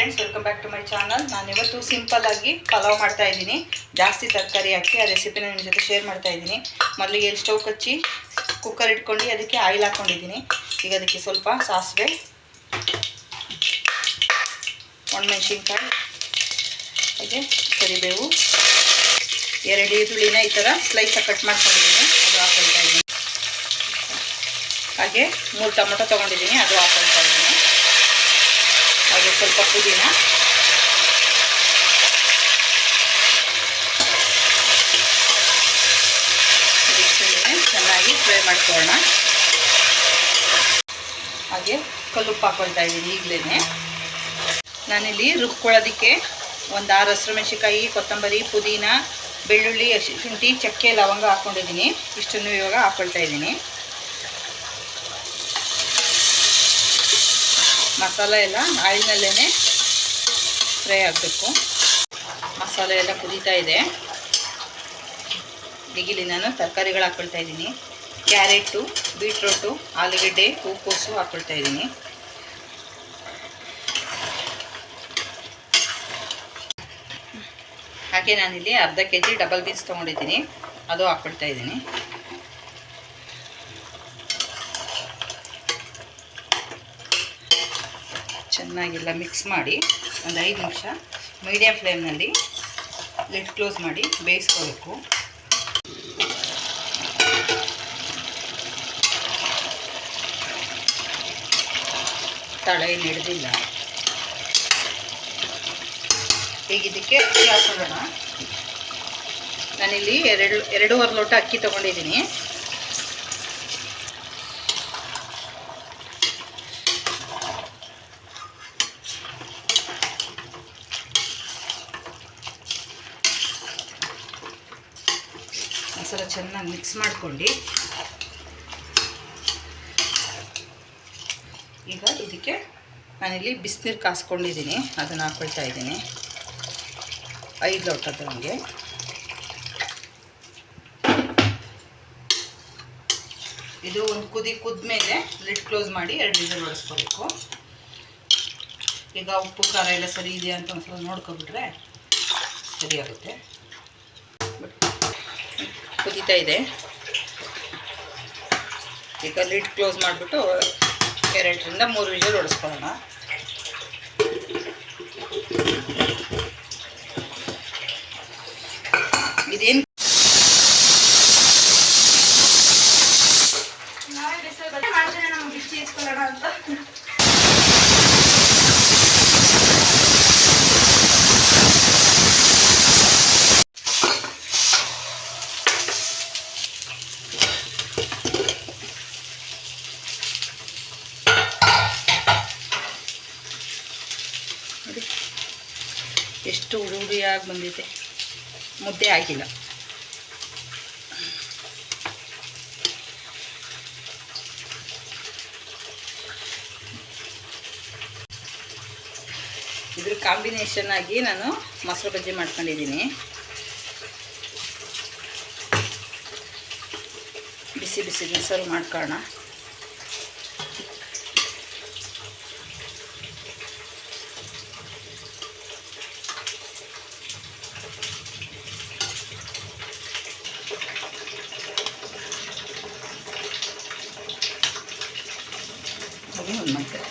Friends welcome back to my channel ನಾನು ಇವತ್ತು simple ಆಗಿ ಪಲಾವ್ ಮಾಡ್ತಾ ಇದ್ದೀನಿ. ಜಾಸ್ತಿ ತರಕಾರಿ ಹಾಕಿ ಆ ರೆಸಿಪಿನ ನಿಮ್ಮ ಜೊತೆ ಶೇರ್ ಮಾಡ್ತಾ ಇದ್ದೀನಿ. ಮೊದಲಿಗೆ ಎಲ್ಲಿ ಸ್ಟೌವ್ ಕಚ್ಚಿ ಕುಕ್ಕರ್ ಇಟ್ಕೊಂಡು ಅದಕ್ಕೆ ಆಯಿಲ್ ಹಾಕ್ಕೊಂಡಿದ್ದೀನಿ ಈಗ ಅದಕ್ಕೆ ಸ್ವಲ್ಪ ಸಾಸಿವೆ, ಒಣಮೆಣ್ಸಿನ್ಕಾಯಿ, ಹಾಗೆ ಕರಿಬೇವು, ಎರಡು ಈರುಳ್ಳಿನ ಈ ಥರ ಸ್ಲೈಸಾಗಿ ಕಟ್ ಮಾಡ್ಕೊಂಡಿದ್ದೀನಿ. ಅದು ಹಾಕೊಳ್ತಾ ಇದ್ದೀನಿ. ಹಾಗೆ ಮೂರು ಟೊಮೊಟೊ ತೊಗೊಂಡಿದ್ದೀನಿ, ಅದು ಹಾಕೊಳ್ತಾ ಇದ್ದೀನಿ. ಹಾಗೆ ಸ್ವಲ್ಪ ಪುದೀನ. ಚೆನ್ನಾಗಿ ಫ್ರೈ ಮಾಡ್ಕೊಳ್ಳೋಣ. ಹಾಗೆ ಕಲ್ಲುಪ್ಪು ಹಾಕೊಳ್ತಾ ಇದ್ದೀನಿ ಈಗಲೇ ನಾನಿಲ್ಲಿ ರುಬ್ಕೊಳ್ಳೋದಕ್ಕೆ ಒಂದು ಆರು ಹಸಿರು ಮೆಣಸಿನ್ಕಾಯಿ ಕೊತ್ತಂಬರಿ, ಪುದೀನ, ಬೆಳ್ಳುಳ್ಳಿ ಶುಂಠಿ, ಚಕ್ಕೆ, ಲವಂಗ ಹಾಕ್ಕೊಂಡಿದ್ದೀನಿ. ಇಷ್ಟನ್ನು ಇವಾಗ ಹಾಕ್ಕೊಳ್ತಾ ಇದ್ದೀನಿ. ಮಸಾಲೆ ಎಲ್ಲ ಆಯಿಲ್ನಲ್ಲೇ ಫ್ರೈ ಆಗಬೇಕು. ಮಸಾಲೆ ಎಲ್ಲ ಕುದೀತಾ ಇದೆ. ಈಗಿಲ್ಲಿ ನಾನು ತರಕಾರಿಗಳು ಹಾಕ್ಕೊಳ್ತಾ ಇದ್ದೀನಿ. ಕ್ಯಾರೆಟು, ಬೀಟ್ರೋಟು, ಆಲೂಗಡ್ಡೆ, ಹೂಕೋಸು ಹಾಕ್ಕೊಳ್ತಾ ಇದ್ದೀನಿ. ಹಾಗೆ ನಾನಿಲ್ಲಿ ಅರ್ಧ ಕೆ ಜಿ ಡಬಲ್ ಬೀನ್ಸ್ ತೊಗೊಂಡಿದ್ದೀನಿ. ಅದು ಹಾಕ್ಕೊಳ್ತಾ ಇದ್ದೀನಿ. ಚೆನ್ನಾಗೆಲ್ಲ ಮಿಕ್ಸ್ ಮಾಡಿ ಒಂದು ಐದು ನಿಮಿಷ ಮೀಡಿಯಮ್ ಫ್ಲೇಮ್ನಲ್ಲಿ ಲಿಡ್ ಕ್ಲೋಸ್ ಮಾಡಿ ಬೇಯಿಸ್ಕೋಬೇಕು. ತಳ ಹಿಡ್ದಿಲ್ಲ. ಈಗ ಇದಕ್ಕೆ ಅಕ್ಕಿ ಹಾಕೊಳ್ಳೋಣ. ನಾನಿಲ್ಲಿ ಎರಡು ಎರಡೂವರೆ ಲೋಟ ಅಕ್ಕಿ ತೊಗೊಂಡಿದ್ದೀನಿ. ಒಂದ್ಸಲ ಚೆನ್ನಾಗಿ ಮಿಕ್ಸ್ ಮಾಡ್ಕೊಂಡು. ಈಗ ಇದಕ್ಕೆ ನಾನಿಲ್ಲಿ ಬಿಸಿನೀರು ಕಾಸ್ಕೊಂಡಿದ್ದೀನಿ, ಅದನ್ನು ಹಾಕೊಳ್ತಾ ಇದ್ದೀನಿ. ಐದು ಲೋಟದ ಹಂಗೆ ಇದು ಒಂದು ಕುದಿ ಕುದ್ಮೇಲೆ ಲಿಡ್ ಕ್ಲೋಸ್ ಮಾಡಿ ಎರಡು ವಿಸಿಲ್ ಹೊಡಿಸ್ಕೋಬೇಕು. ಈಗ ಉಪ್ಪು, ಖಾರ ಎಲ್ಲ ಸರಿ ಇದೆಯಾ ಅಂತ ಒಂದು ಸ್ವಲ್ಪ ನೋಡ್ಕೊಬಿಟ್ರೆ ಸರಿಯಾಗುತ್ತೆ ಕುದೀತಾ ಇದೆ. ಈಗ ಲಿಡ್ ಕ್ಲೋಸ್ ಮಾಡಿಬಿಟ್ಟು ಎರಡರಿಂದ ಮೂರು ವಿಜಲ್ ಹೊಡಿಸ್ಕೊಳ್ಳೋಣ. ಇದೇನು ಎಷ್ಟು ಉಡುಡಿಯಾಗಿ ಬಂದಿದೆ? ಮುದ್ದೆ ಆಗಿಲ್ಲ. ಇದ್ರ ಕಾಂಬಿನೇಷನ್ ಆಗಿ ನಾನು ಮೊಸರು ಬಜ್ಜಿ ಮಾಡ್ಕೊಂಡಿದ್ದೀನಿ. ಬಿಸಿ ಬಿಸಿ ಮೊಸರು ಮಾಡ್ಕೊಳ್ಳೋಣ. ಅದು ಒಂದು ಮಾಡ್ತಾರೆ